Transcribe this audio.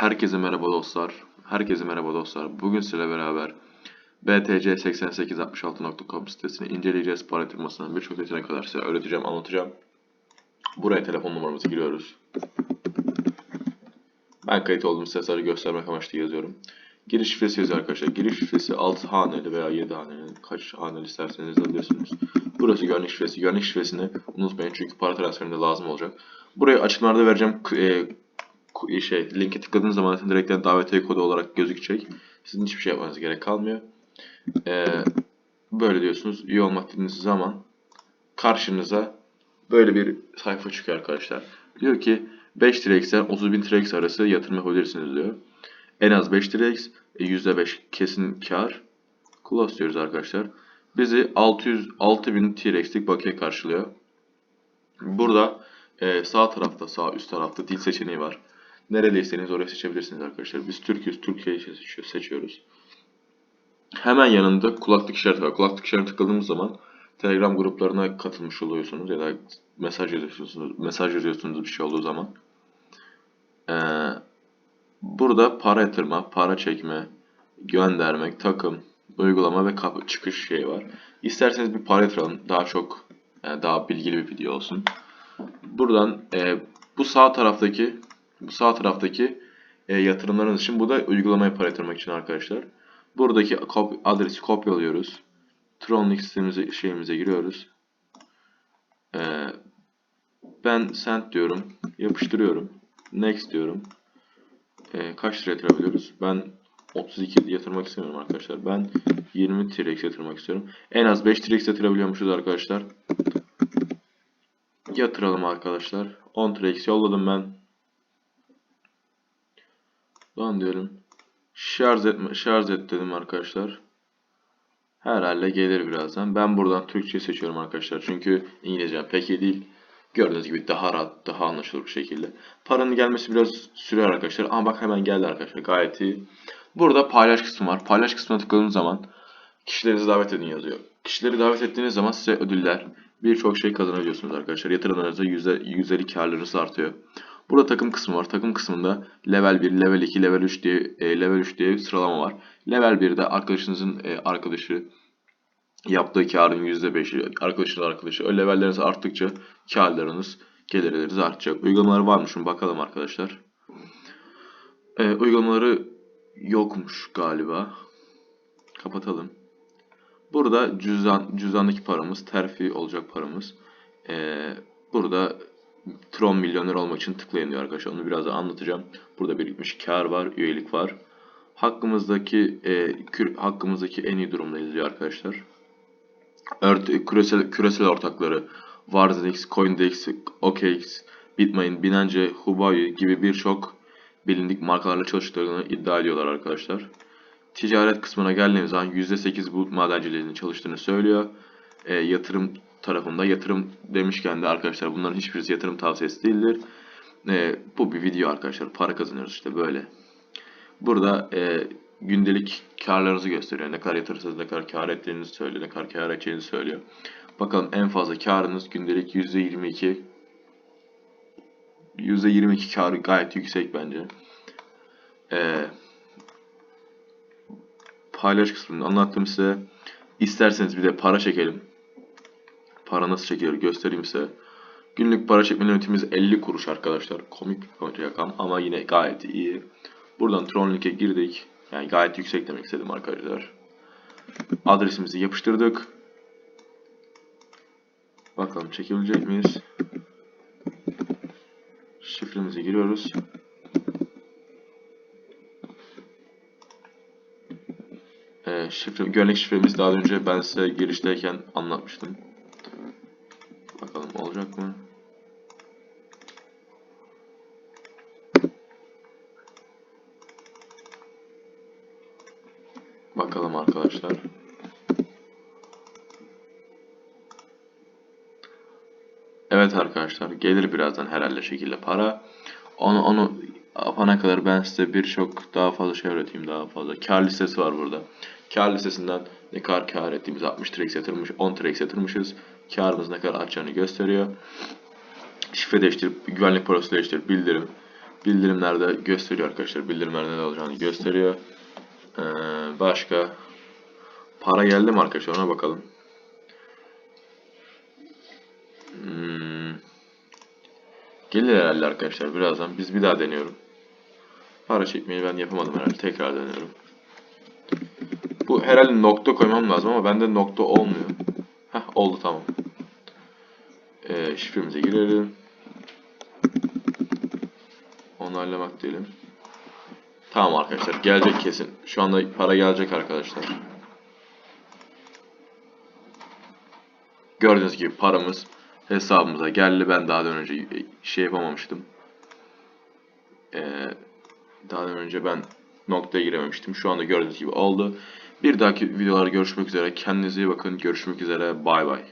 Herkese merhaba dostlar. Herkese merhaba dostlar. Bugün sizlerle beraber btc8866.com sitesini inceleyeceğiz. Para yatırmasından birçok detayına kadar size öğreteceğim, anlatacağım. Buraya telefon numaramızı giriyoruz. Ben kayıt olduğum sitesleri göstermek amaçlı yazıyorum. Giriş şifresi yazıyor arkadaşlar. Giriş şifresi 6 haneli veya 7 haneli. Kaç haneli isterseniz yazabiliyorsunuz. Burası güvenlik şifresi. Güvenlik şifresini unutmayın çünkü para transferinde lazım olacak. Burayı açıklamalarda vereceğim. E, şey linke tıkladığınız zaman zaten direkt davetiye kodu olarak gözükecek. Sizin hiçbir şey yapmanız gerek kalmıyor. Ee, böyle diyorsunuz. Üye olmak dediğiniz zaman karşınıza böyle bir sayfa çıkıyor arkadaşlar. Diyor ki 5 TRX'den 30 bin TRX arası yatırım yapabilirsiniz diyor. En az 5 TRX, e, %5 kesin kar. Close diyoruz arkadaşlar. Bizi 600 6000 TRX'lik bakiye karşılıyor. Burada e, sağ tarafta, sağ üst tarafta dil seçeneği var. Nereliyseniz orayı seçebilirsiniz arkadaşlar. Biz Türk'üz, Türkiye'yi seçiyor- seçiyoruz. Hemen yanında kulaklık işareti var. Kulaklık işaretine tıkladığımız zaman Telegram gruplarına katılmış oluyorsunuz ya da mesaj yazıyorsunuz, mesaj yazıyorsunuz bir şey olduğu zaman. Ee, burada para yatırma, para çekme, göndermek, takım, uygulama ve kapı çıkış şeyi var. İsterseniz bir para yatıralım. Daha çok, yani daha bilgili bir video olsun. Buradan e, bu sağ taraftaki sağ taraftaki e, yatırımlarınız için bu da uygulamaya para yatırmak için arkadaşlar. Buradaki adresi kopyalıyoruz. Tronlink sistemimize şeyimize giriyoruz. E, ben send diyorum. Yapıştırıyorum. Next diyorum. E, kaç lira yatırabiliyoruz? Ben 32 yatırmak istemiyorum arkadaşlar. Ben 20 TRX yatırmak istiyorum. En az 5 TRX yatırabiliyormuşuz arkadaşlar. Yatıralım arkadaşlar. 10 TRX yolladım ben. Lan diyorum. Şarj etme, şarj et dedim arkadaşlar. Herhalde gelir birazdan. Ben buradan Türkçe seçiyorum arkadaşlar. Çünkü İngilizcem pek iyi değil. Gördüğünüz gibi daha rahat, daha anlaşılır bir şekilde. Paranın gelmesi biraz sürer arkadaşlar. Ama bak hemen geldi arkadaşlar. Gayet iyi. Burada paylaş kısmı var. Paylaş kısmına tıkladığınız zaman kişilerinizi davet edin yazıyor. Kişileri davet ettiğiniz zaman size ödüller, birçok şey kazanabiliyorsunuz arkadaşlar. Yatırımlarınızda yüzde, yüzdeli karlarınız artıyor. Burada takım kısmı var. Takım kısmında level 1, level 2, level 3 diye e, level 3 diye sıralama var. Level 1'de arkadaşınızın e, arkadaşı yaptığı karın %5'i, arkadaşının arkadaşı. O levelleriniz arttıkça karlarınız, gelirleriniz artacak. Uygulamalar varmış mı bakalım arkadaşlar. E, uygulamaları yokmuş galiba. Kapatalım. Burada cüzdan cüzdandaki paramız, terfi olacak paramız. Ee, burada Tron milyoner olmak için tıklayın diyor arkadaşlar. Onu biraz da anlatacağım. Burada birikmiş kar var, üyelik var. Hakkımızdaki e, kür, hakkımızdaki en iyi durumdayız diyor arkadaşlar. Ört, küresel, küresel ortakları Warzenix, Coindex, OKX, Bitmain, Binance, Huobi gibi birçok bilindik markalarla çalıştıklarını iddia ediyorlar arkadaşlar. Ticaret kısmına geldiğimiz zaman %8 bu madenciliğinin çalıştığını söylüyor. E, yatırım tarafında yatırım demişken de arkadaşlar bunların hiçbirisi yatırım tavsiyesi değildir. E, bu bir video arkadaşlar. Para kazanıyoruz işte böyle. Burada e, gündelik karlarınızı gösteriyor. Ne kadar yatırırsanız ne kadar kar ettiğinizi söylüyor. Ne kadar kar edeceğinizi söylüyor. Bakalım en fazla karınız gündelik %22. %22 karı gayet yüksek bence. Eee paylaş kısmında anlattım size. İsterseniz bir de para çekelim. Para nasıl çekilir göstereyim size. Günlük para çekme limitimiz 50 kuruş arkadaşlar. Komik bir rakam ama yine gayet iyi. Buradan Tronlink'e girdik. Yani gayet yüksek demek istedim arkadaşlar. Adresimizi yapıştırdık. Bakalım çekebilecek miyiz? Şifremizi giriyoruz. Ee, şifre, güvenlik şifremiz daha önce ben size girişteyken anlatmıştım. Olacak mı? Bakalım arkadaşlar. Evet arkadaşlar gelir birazdan herhalde şekilde para. Onu onu yapana kadar ben size birçok daha fazla şey öğreteyim daha fazla. Kar listesi var burada. Kar listesinden ne kadar kar ettiğimiz 60 TRX yatırmış, 10 TRX yatırmışız. Karımız ne kadar artacağını gösteriyor. Şifre değiştirip, güvenlik parası değiştirip, bildirim. bildirimlerde gösteriyor arkadaşlar. Bildirimlerde ne olacağını gösteriyor. Ee, başka para geldi mi arkadaşlar ona bakalım. Hmm. Gelir herhalde arkadaşlar birazdan. Biz bir daha deniyorum. Para çekmeyi ben yapamadım herhalde. Tekrar deniyorum. Bu herhalde nokta koymam lazım ama bende nokta olmuyor. Heh oldu tamam. Ee, şifremize girelim. Onaylamak diyelim. Tamam arkadaşlar gelecek kesin. Şu anda para gelecek arkadaşlar. Gördüğünüz gibi paramız hesabımıza geldi. Ben daha önce şey yapamamıştım. Ee, daha önce ben noktaya girememiştim. Şu anda gördüğünüz gibi oldu. Bir dahaki videolarda görüşmek üzere. Kendinize iyi bakın. Görüşmek üzere. Bay bay.